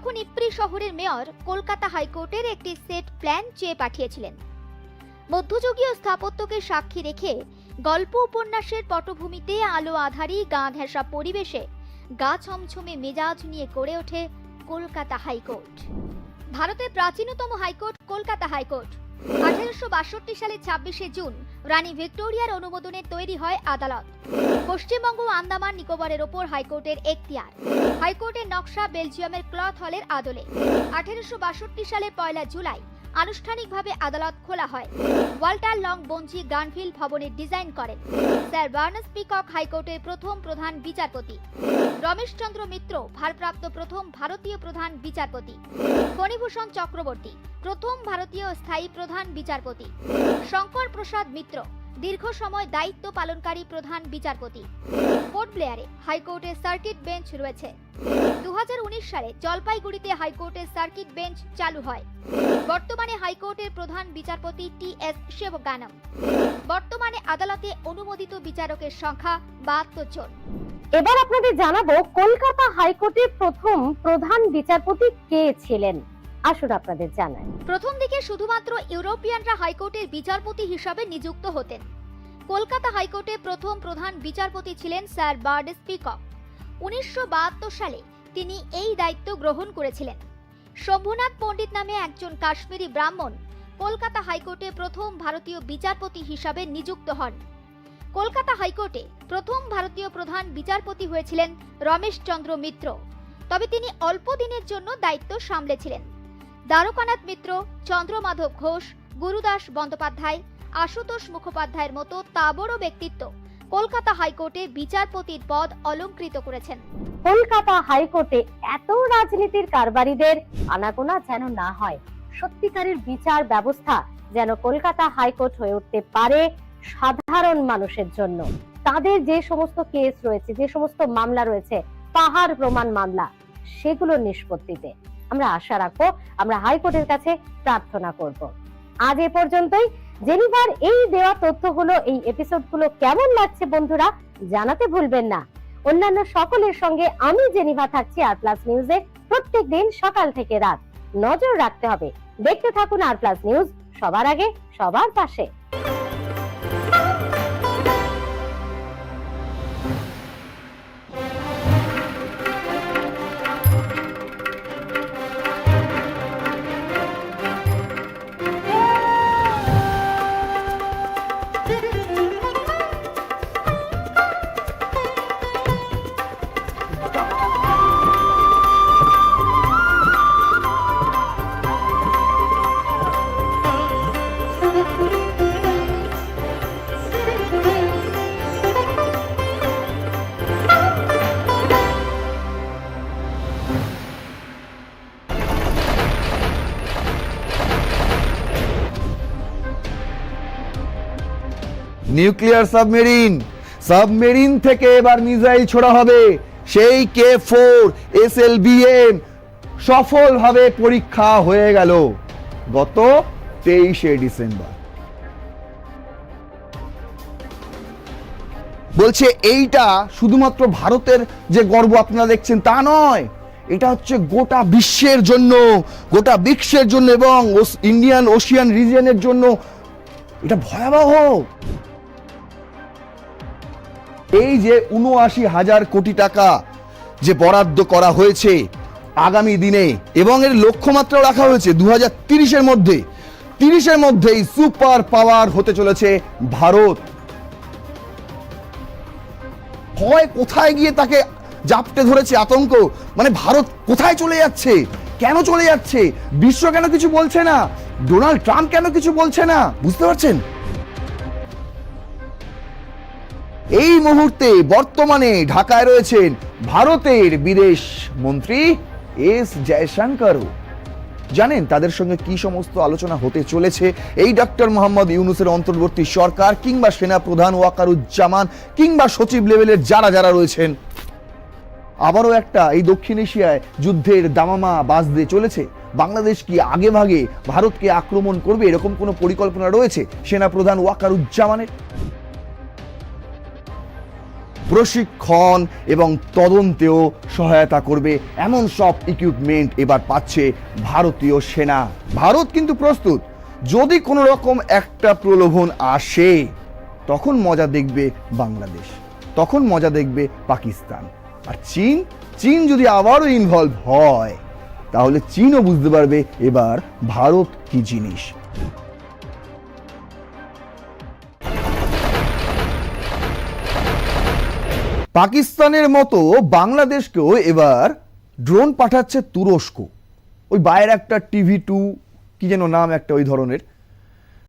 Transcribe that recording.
তখন ইপ্রি শহরের মেয়র কলকাতা হাইকোর্টের একটি সেট প্ল্যান চেয়ে পাঠিয়েছিলেন। মধ্যযুগীয় স্থাপত্যকে সাক্ষী রেখে গল্প উপন্যাসের পটভূমিতে আলো আধারী গা ঘেঁষা পরিবেশে গা ছমছমে মেজাজ নিয়ে গড়ে ওঠে কলকাতা হাইকোর্ট। ভারতের প্রাচীনতম হাইকোর্ট কলকাতা হাইকোর্ট। আঠারোশো বাষট্টি সালের ছাব্বিশে জুন, রানী ভিক্টোরিয়ার অনুমোদনে তৈরি হয় আদালত। পশ্চিমবঙ্গ আন্দামান নিকোবরের ওপর হাইকোর্টের এখতিয়ার। হাইকোর্টের নকশা বেলজিয়ামের ক্লথ হলের আদলে। আঠারোশো সালে পয়লা জুলাই আনুষ্ঠানিকভাবে আদালত খোলা হয়। ওয়াল্টার লং বঞ্জি গানফিল ভবনের ডিজাইন করেন। স্যার বার্নাস পিকক হাইকোর্টের প্রথম প্রধান বিচারপতি। রমেশচন্দ্র মিত্র, ভারপ্রাপ্ত প্রথম ভারতীয় প্রধান বিচারপতি। ফণিভূষণ চক্রবর্তী, প্রথম ভারতীয় স্থায়ী প্রধান বিচারপতি। শঙ্কর প্রসাদ মিত্র দীর্ঘ সময় দায়িত্ব পালনকারী প্রধান বিচারপতি। পোর্ট ব্লেয়ারে হাইকোর্টের সার্কিট বেঞ্চ রয়েছে। দু হাজার উনিশ সালে জলপাইগুড়িতে হাইকোর্টের সার্কিট বেঞ্চ চালু হয়। বর্তমানে হাইকোর্টের প্রধান বিচারপতি টি এস শিবগানম। বর্তমানে আদালতে অনুমোদিত বিচারকের সংখ্যা বাহাত্তর জন। এবার আপনাদের জানাব, কলকাতা হাইকোর্টের প্রথম প্রধান বিচারপতি কে ছিলেন? আসুন আপনাদের জানাই। প্রথম দিকে শুধুমাত্র ইউরোপিয়ানরা হাইকোর্টের বিচারপতি হিসাবে নিযুক্ত হতেন। কলকাতা হাইকোর্টে প্রথম প্রধান বিচারপতি ছিলেন স্যার বার্ডেস পিকক। উনিশশো সালে তিনি এই দায়িত্ব গ্রহণ করেছিলেন। শম্ভুনাথ পণ্ডিত নামে একজন কাশ্মীরি ব্রাহ্মণ কলকাতা হাইকোর্টে প্রথম ভারতীয় বিচারপতি হিসাবে নিযুক্ত হন। কলকাতা হাইকোর্টে প্রথম ভারতীয় প্রধান বিচারপতি হয়েছিলেন রমেশচন্দ্র মিত্র। তবে তিনি অল্প দিনের জন্য দায়িত্ব সামলেছিলেন। দ্বারকানাথ মিত্র, চন্দ্রমাধব ঘোষ, গুরুদাস বন্দ্যোপাধ্যায়, আশুতোষ মুখোপাধ্যায়ের মতো তাবড় ব্যক্তিত্ব কলকাতা হাইকোর্টে বিচারপতির পদ অলংকৃত করেছেন। কলকাতা হাইকোর্টে এত রাজনীতির কারবারিদের আনাগোনা যেন না হয়, সত্যিকারের বিচার ব্যবস্থা যেন কলকাতা হাইকোর্ট হয়ে উঠতে পারে সাধারণ মানুষের জন্য। তাদের যে সমস্ত কেস রয়েছে, যে সমস্ত মামলা রয়েছে, পাহাড় প্রমাণ মামলা, সেগুলো নিষ্পত্তিতে। আমরা আশা রাখব, আমরা হাইকোর্টের কাছে প্রার্থনা করব। আজ এ পর্যন্তই। জেনিভার এই দেওয়া তথ্যগুলো, এই এপিসোডগুলো কেমন লাগছে বন্ধুরা জানাতে ভুলবেন না। অন্যান্য সকলের সঙ্গে আমি জেনিভা থাকছি আর প্লাস নিউজে প্রত্যেক দিন সকাল থেকে রাত। নজর রাখতে হবে। দেখতে থাকুন আর প্লাস নিউজ সবার আগে, সবার পাশে। নিউক্লিয়ার সাবমেরিন সাবমেরিন থেকে এবার মিসাইল ছোড়া হবে। সেই K four S L BM সফলভাবে পরীক্ষা হয়ে গেল গত তেইশে ডিসেম্বর। বলছে, এইটা শুধুমাত্র ভারতের যে গর্ব আপনারা দেখছেন তা নয়, এটা হচ্ছে গোটা বিশ্বের জন্য, গোটা বিশ্বের জন্য এবং ইন্ডিয়ান ওশিয়ান রিজিয়নের জন্য। এটা ভয়াবহ। এই যে উনআশি হাজার কোটি টাকা যে বরাদ্দ করা হয়েছে আগামী দিনে এবং এর লক্ষ্যমাত্রা রাখা হয়েছে দু হাজার তিরিশের মধ্যে, তিরিশের মধ্যেই সুপার পাওয়ার হতে চলেছে ভারত। হয় কোথায় গিয়ে তাকে জাপটে ধরেছে আতঙ্ক? মানে ভারত কোথায় চলে যাচ্ছে? কেন চলে যাচ্ছে? বিশ্ব কেন কিছু বলছে না? ডোনাল্ড ট্রাম্প কেন কিছু বলছে না? বুঝতে পারছেন? এই মুহূর্তে বর্তমানে ঢাকায় রয়েছেন ভারতের বিদেশ মন্ত্রী এস জয়শঙ্করও। জানেন তাদের সঙ্গে কি সমস্ত আলোচনা হতে চলেছে? এই ডক্টর মোহাম্মদ ইউনুসের অন্তর্বর্তী সরকার কিংবা সেনা প্রধান ওয়াকারুজ্জামান কিংবা সচিব লেভেলের যারা যারা রয়েছেন, আবারও একটা এই দক্ষিণ এশিয়ায় যুদ্ধের দামামা বাজতে চলেছে। বাংলাদেশ কি আগে ভাগে ভারতকে আক্রমণ করবে এরকম কোনো পরিকল্পনা রয়েছে সেনা প্রধান ওয়াকারুজ্জামানের? প্রশিক্ষণ এবং তদন্তেও সহায়তা করবে। এমন সব ইকুইপমেন্ট এবার পাচ্ছে ভারতীয় সেনা। ভারত কিন্তু প্রস্তুত। যদি কোনো রকম একটা প্রলোভন আসে, তখন মজা দেখবে বাংলাদেশ। তখন মজা দেখবে পাকিস্তান। আর চীন? চীন যদি আবারও ইনভলভ হয়, তাহলে চীনও বুঝতে পারবে এবার ভারত কি জিনিস। পাকিস্তানের মতো বাংলাদেশকেও এবার ড্রোন পাঠাচ্ছে তুরস্ক। ওই বাইরে একটা টিভি টু, কি যেন নাম একটা ওই ধরনের।